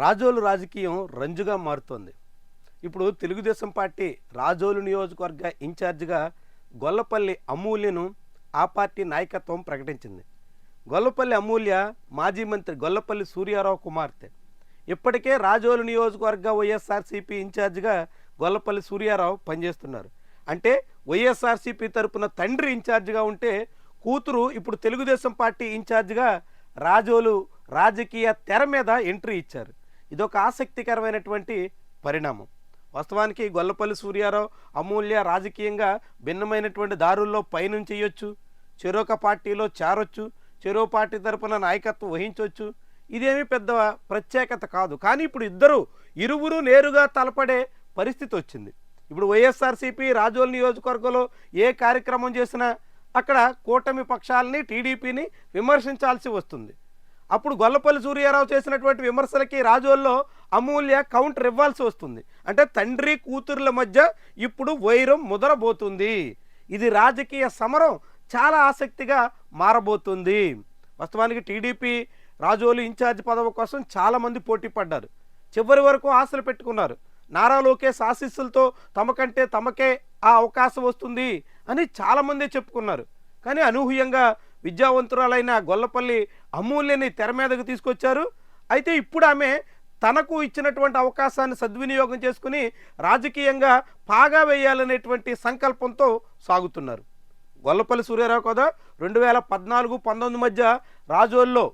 రాజోలు రాజకీయం రంజుగా మారుతోంది. ఇప్పుడు తెలుగుదేశం పార్టీ రాజోలు నియోజకవర్గ ఇన్ఛార్జిగా గొల్లపల్లి అమూల్యను ఆ పార్టీ నాయకత్వం ప్రకటించింది. గొల్లపల్లి అమూల్య మాజీ మంత్రి గొల్లపల్లి సూర్యారావు కుమార్తె. ఇప్పటికే రాజోలు నియోజకవర్గ వైఎస్ఆర్సీపీ ఇన్ఛార్జిగా గొల్లపల్లి సూర్యారావు పనిచేస్తున్నారు. అంటే వైఎస్ఆర్సీపీ తరపున తండ్రి ఇన్ఛార్జిగా ఉంటే కూతురు ఇప్పుడు తెలుగుదేశం పార్టీ ఇన్ఛార్జిగా రాజోలు రాజకీయ తెర మీద ఎంట్రీ ఇచ్చారు. ఇదొక ఆసక్తికరమైనటువంటి పరిణామం. వాస్తవానికి గొల్లపల్లి సూర్యారావు అమూల్య రాజకీయంగా భిన్నమైనటువంటి దారుల్లో పయనం చేయొచ్చు చెరొక పార్టీలో చేరొచ్చు చెరో పార్టీ తరపున నాయకత్వం వహించవచ్చు ఇదేమీ పెద్ద ప్రత్యేకత కాదు. కానీ ఇప్పుడు ఇద్దరు ఇరువురు నేరుగా తలపడే పరిస్థితి వచ్చింది. ఇప్పుడు వైఎస్ఆర్సీపీ రాజోల్ నియోజకవర్గంలో ఏ కార్యక్రమం చేసినా అక్కడ కూటమి పక్షాలని టీడీపీని విమర్శించాల్సి వస్తుంది. అప్పుడు గొల్లపల్లి సూర్యారావు చేసినటువంటి విమర్శలకి రాజోల్లో అమూల్య కౌంటర్ ఇవ్వాల్సి వస్తుంది. అంటే తండ్రి కూతుర్ల మధ్య ఇప్పుడు వైరం ముదరబోతుంది. ఇది రాజకీయ సమరం చాలా ఆసక్తిగా మారబోతుంది. వాస్తవానికి టీడీపీ రాజోలు ఇన్ఛార్జ్ పదవి కోసం చాలామంది పోటీ పడ్డారు. చివరి వరకు ఆశలు పెట్టుకున్నారు. నారా లోకేష్ ఆశీస్సులతో తమకంటే తమకే ఆ అవకాశం వస్తుంది అని చాలామందే చెప్పుకున్నారు. కానీ అనూహ్యంగా విద్యావంతురాలైన గొల్లపల్లి అమూల్యని తెర మీదకు తీసుకొచ్చారు. అయితే ఇప్పుడు ఆమె తనకు ఇచ్చినటువంటి అవకాశాన్ని సద్వినియోగం చేసుకుని రాజకీయంగా పాగా వేయాలనేటువంటి సంకల్పంతో సాగుతున్నారు. గొల్లపల్లి సూర్యారావు కదా రెండు వేల పద్నాలుగు పంతొమ్మిది మధ్య రాజోల్లో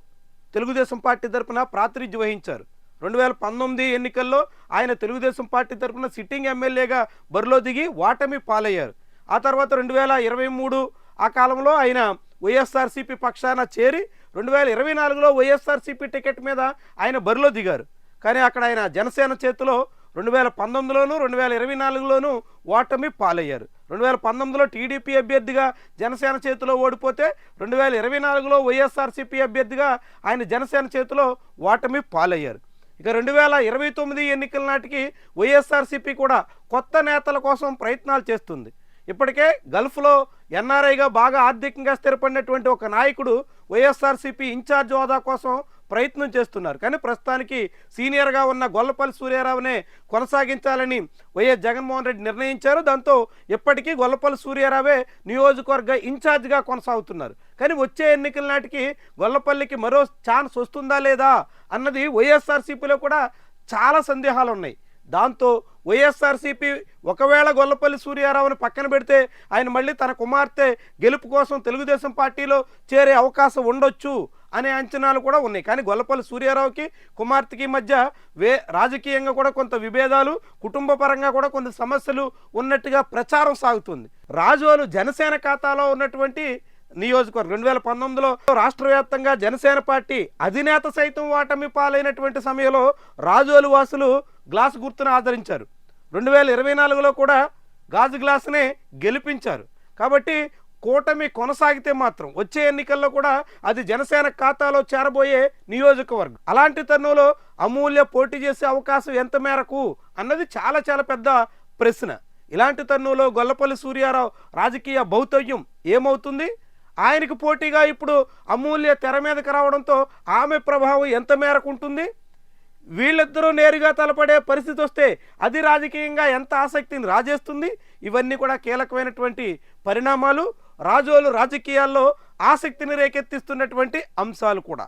తెలుగుదేశం పార్టీ తరఫున ప్రాతినిధ్యం వహించారు. రెండు వేల పంతొమ్మిది ఎన్నికల్లో ఆయన తెలుగుదేశం పార్టీ తరఫున సిట్టింగ్ ఎమ్మెల్యేగా బరిలో దిగి ఓటమి పాలయ్యారు. ఆ తర్వాత రెండు వేల ఇరవై మూడు ఆ కాలంలో ఆయన వైఎస్ఆర్సీపీ పక్షాన చేరి రెండు వేల ఇరవై నాలుగులో వైఎస్ఆర్సీపీ టికెట్ మీద ఆయన బరిలో దిగారు. కానీ అక్కడ ఆయన జనసేన చేతిలో రెండు వేల పంతొమ్మిదిలోను రెండు వేల ఇరవై నాలుగులోను ఓటమి పాలయ్యారు. రెండు వేల పంతొమ్మిదిలో టీడీపీ అభ్యర్థిగా జనసేన చేతిలో ఓడిపోతే రెండు వేల ఇరవై నాలుగులో వైఎస్ఆర్సీపీ అభ్యర్థిగా ఆయన జనసేన చేతిలో ఓటమి పాలయ్యారు. ఇక రెండు వేల ఇరవై తొమ్మిది ఎన్నికల నాటికి వైఎస్ఆర్సీపీ కూడా కొత్త నేతల కోసం ప్రయత్నాలు చేస్తుంది. ఇప్పటికే గల్ఫ్లో ఎన్ఆర్ఐగా బాగా ఆర్థికంగా స్థిరపడినటువంటి ఒక నాయకుడు వైఎస్ఆర్సీపీ ఇన్ఛార్జ్ హోదా కోసం ప్రయత్నం చేస్తున్నారు. కానీ ప్రస్తుతానికి సీనియర్గా ఉన్న గొల్లపల్లి సూర్యారావునే కొనసాగించాలని వైఎస్ జగన్మోహన్ రెడ్డి నిర్ణయించారు. దాంతో ఇప్పటికీ గొల్లపల్లి సూర్యారావే నియోజకవర్గ ఇన్ఛార్జ్గా కొనసాగుతున్నారు. కానీ వచ్చే ఎన్నికల నాటికి గొల్లపల్లికి మరో ఛాన్స్ వస్తుందా లేదా అన్నది వైఎస్ఆర్సీపీలో కూడా చాలా సందేహాలు ఉన్నాయి. దాంతో వైఎస్ఆర్సీపీ ఒకవేళ గొల్లపల్లి సూర్యారావుని పక్కన పెడితే ఆయన మళ్ళీ తన కుమార్తె గెలుపు కోసం తెలుగుదేశం పార్టీలో చేరే అవకాశం ఉండొచ్చు అనే అంచనాలు కూడా ఉన్నాయి. కానీ గొల్లపల్లి సూర్యారావుకి కుమార్తెకి మధ్య వే రాజకీయంగా కూడా కొంత విభేదాలు కుటుంబ పరంగా కూడా కొంత సమస్యలు ఉన్నట్టుగా ప్రచారం సాగుతుంది. రాజోలు జనసేన ఖాతాలో ఉన్నటువంటి నియోజకవర్గం రెండు వేల పంతొమ్మిదిలో రాష్ట్ర వ్యాప్తంగా జనసేన పార్టీ అధినేత సైతం ఓటమి పాలైనటువంటి సమయంలో రాజోలు వాసులు గ్లాసు గుర్తును ఆదరించారు. రెండు వేల ఇరవై నాలుగులో కూడా గాజు గ్లాసునే గెలిపించారు. కాబట్టి కూటమి కొనసాగితే మాత్రం వచ్చే ఎన్నికల్లో కూడా అది జనసేన ఖాతాలో చేరబోయే నియోజకవర్గం. అలాంటి తరుణంలో అమూల్య పోటీ చేసే అవకాశం ఎంత మేరకు అన్నది చాలా చాలా పెద్ద ప్రశ్న. ఇలాంటి తరుణంలో గొల్లపల్లి సూర్యారావు రాజకీయ భౌతవ్యం ఏమవుతుంది? ఆయనకు పోటీగా ఇప్పుడు అమూల్య తెర మీదకి రావడంతో ఆమె ప్రభావం ఎంత మేరకు ఉంటుంది? వీళ్ళిద్దరూ నేరుగా తలపడే పరిస్థితి వస్తే అది రాజకీయంగా ఎంత ఆసక్తిని రాజేస్తుంది? ఇవన్నీ కూడా కీలకమైనటువంటి పరిణామాలు రాజోలు రాజకీయాల్లో ఆసక్తిని రేకెత్తిస్తున్నటువంటి అంశాలు కూడా.